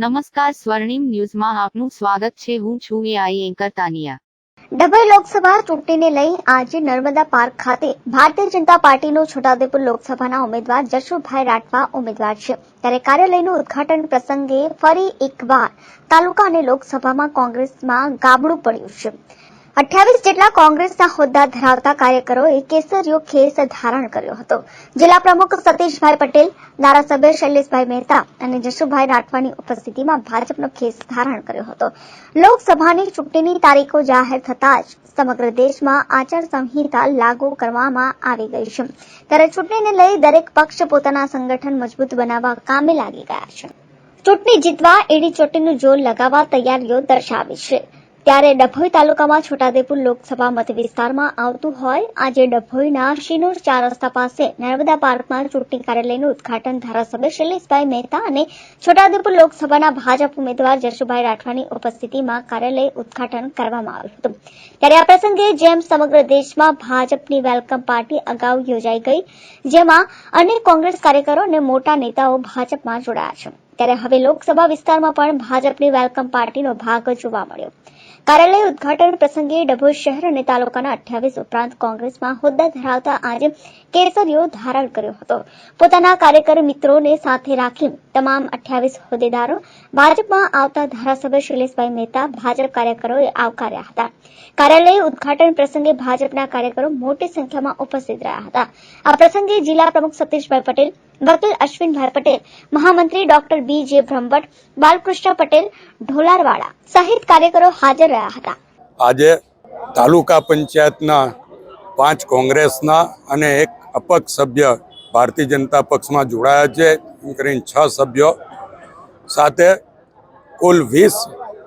નમસ્કાર સ્વર્ણિમ ન્યૂઝમાં આપનું સ્વાગત છે. હું છું એઆઈ એન્કર તાનિયા. ડભોઈ લોકસભા ચૂંટણીને લઈ આજે નર્મદા પાર્ક ખાતે ભારતીય જનતા પાર્ટીનો છોટાઉદેપુર લોકસભાના ઉમેદવાર જશુભાઈ રાઠવા ઉમેદવાર છે. ત્યારે કાર્યાલયનું ઉદઘાટન પ્રસંગે ફરી એકવાર તાલુકા અને લોકસભામાં કોંગ્રેસમાં ગાબડું પડ્યું છે. અઠ્યાવીસ જેટલા કોંગ્રેસના હોદ્દા ધરાવતા કાર્યકરોએ કેસરીયો ખેસ ધારણ કર્યો હતો. જિલ્લા પ્રમુખ સતીશભાઈ પટેલ, ધારાસભ્ય શૈલેષભાઈ મહેતા અને જશુભાઈ રાઠવાની ઉપસ્થિતિમાં ભાજપનો ખેસ ધારણ કર્યો હતો. લોકસભાની ચૂંટણીની તારીખો જાહેર થતાં જ સમગ્ર દેશમાં આચાર સંહિતા લાગુ કરવામાં આવી ગઈ છે. ત્યારે ચૂંટણીને લઈ દરેક પક્ષ પોતાના સંગઠન મજબૂત બનાવવા કામે લાગી ગયા છે. ચૂંટણી જીતવા એડી ચોટીનું જોર લગાવવા તૈયારીઓ દર્શાવી છે. ત્યારે ડભોઈ તાલુકામાં છોટાદેપુર લોકસભા મત વિસ્તારમાં આવતું હોય, આજે ડભોઈના શિનોર ચાર રસ્તા પાસે નર્મદા પાર્કમાં ચૂંટણી કાર્યાલયનું ઉદઘાટન ધારાસભ્ય શૈલેષભાઈ મહેતા અને છોટાદેપુર લોકસભાના ભાજપ ઉમેદવાર જશુભાઈ રાઠવાની ઉપસ્થિતિમાં કાર્યાલય ઉદઘાટન કરવામાં આવ્યું હતું. ત્યારે આ પ્રસંગે જેમ સમગ્ર દેશમાં ભાજપની વેલકમ પાર્ટી અગાઉ યોજાઈ ગઈ, જેમાં અનેક કોંગ્રેસ કાર્યકરો અને મોટા નેતાઓ ભાજપમાં જોડાયા છે. ત્યારે હવે લોકસભા વિસ્તારમાં પણ ભાજપની વેલકમ પાર્ટીનો ભાગ જોવા મળ્યો. કાર્યાલય ઉદઘાટન પ્રસંગે ડભોઈ શહેર અને તાલુકાના અઠ્યાવીસ ઉપરાંત કોંગ્રેસમાં હોદ્દા ધરાવતા આજે કેસરીઓ ધારણ કર્યો હતો. પોતાના કાર્યકર મિત્રોને સાથે રાખી તમામ અઠ્યાવીસ હોદ્દેદારો ભાજપમાં આવતા ધારાસભ્ય શૈલેષભાઈ મહેતા, ભાજપ કાર્યકરોએ આવકાર્યા હતા. કાર્યાલય ઉદઘાટન પ્રસંગે ભાજપના કાર્યકરો મોટી સંખ્યામાં ઉપસ્થિત રહ્યા હતા. આ પ્રસંગે જિલ્લા પ્રમુખ સતીશભાઈ પટેલ, વકીલ અશ્વિનભાઈ પટેલ, મહામંત્રી ડોક્ટર બી જે બ્રહ્મભટ્ટ, બાલકૃષ્ણ પટેલ ઢોલારવાડા સહિત કાર્યકરો હાજર રહ્યા હતા. આજે તાલુકા પંચાયતના પાંચ કોંગ્રેસના અને એક અપક્ષ સભ્ય ભારતીય જનતા પક્ષમાં જોડાયા છે. કરીને છ સભ્યો સાથે કુલ વીસ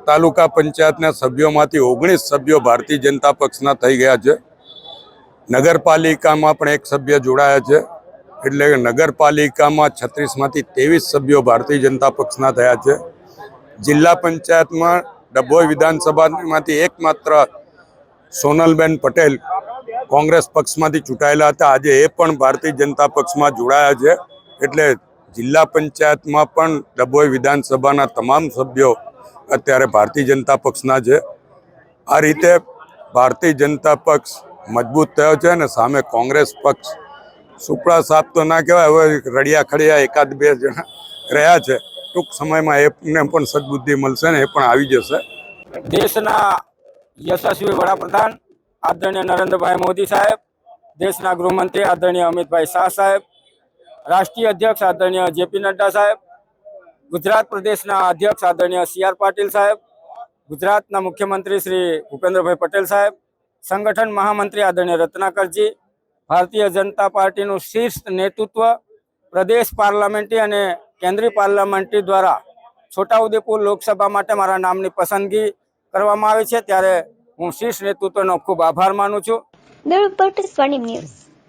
તાલુકા પંચાયતના સભ્યોમાંથી ઓગણીસ સભ્યો ભારતીય જનતા પક્ષના થઈ ગયા છે. નગરપાલિકામાં પણ એક સભ્ય જોડાયા છે. એટલે નગરપાલિકામાં છત્રીસમાંથી ત્રેવીસ સભ્યો ભારતીય જનતા પક્ષના થયા છે. જિલ્લા પંચાયતમાં ડભોઈ વિધાનસભામાંથી એકમાત્ર સોનલબેન પટેલ કોંગ્રેસ પક્ષમાંથી ચૂંટાયેલા હતા. આજે એ પણ ભારતીય જનતા પક્ષમાં જોડાયા છે. એટલે જિલ્લા પંચાયતમાં પણ ડભોઈ વિધાનસભાના તમામ સભ્યો અત્યારે ભારતીય જનતા પક્ષના છે. આ રીતે ભારતીય જનતા પક્ષ મજબૂત થયો છે અને સામે કોંગ્રેસ પક્ષ સુપડા સાફ તો ના કહેવાય, હવે રડિયા ખડિયા એકાદ બે જણા રહ્યા છે. ટૂંક સમયમાં એમને પણ સદબુદ્ધિ મળશે ને એ પણ આવી જશે. દેશના યશસ્વી વડાપ્રધાન આદરણીય નરેન્દ્રભાઈ મોદી સાહેબ, દેશના ગૃહમંત્રી આદરણીય અમિતભાઈ શાહ સાહેબ, રાષ્ટ્રીય અધ્યક્ષ આદરણીય જેપી નડ્ડા સાહેબ, ગુજરાત પ્રદેશના અધ્યક્ષ આદરણીય સી આર પાટીલ સાહેબ, ગુજરાતના મુખ્યમંત્રી શ્રી ભૂપેન્દ્રભાઈ પટેલ સાહેબ, સંગઠન મહામંત્રી આદરણીય રત્નાકરજી, ભારતીય જનતા પાર્ટીનું શીર્ષ નેતૃત્વ પ્રદેશ પાર્લામેન્ટરી અને કેન્દ્રીય પાર્લામેન્ટરી દ્વારા છોટાઉદેપુર લોકસભા માટે મારા નામની પસંદગી કરવામાં આવી છે. ત્યારે હું શીર્ષ નેતૃત્વનો ખૂબ આભાર માનું છું. સ્વર્ણિમ ન્યૂઝ.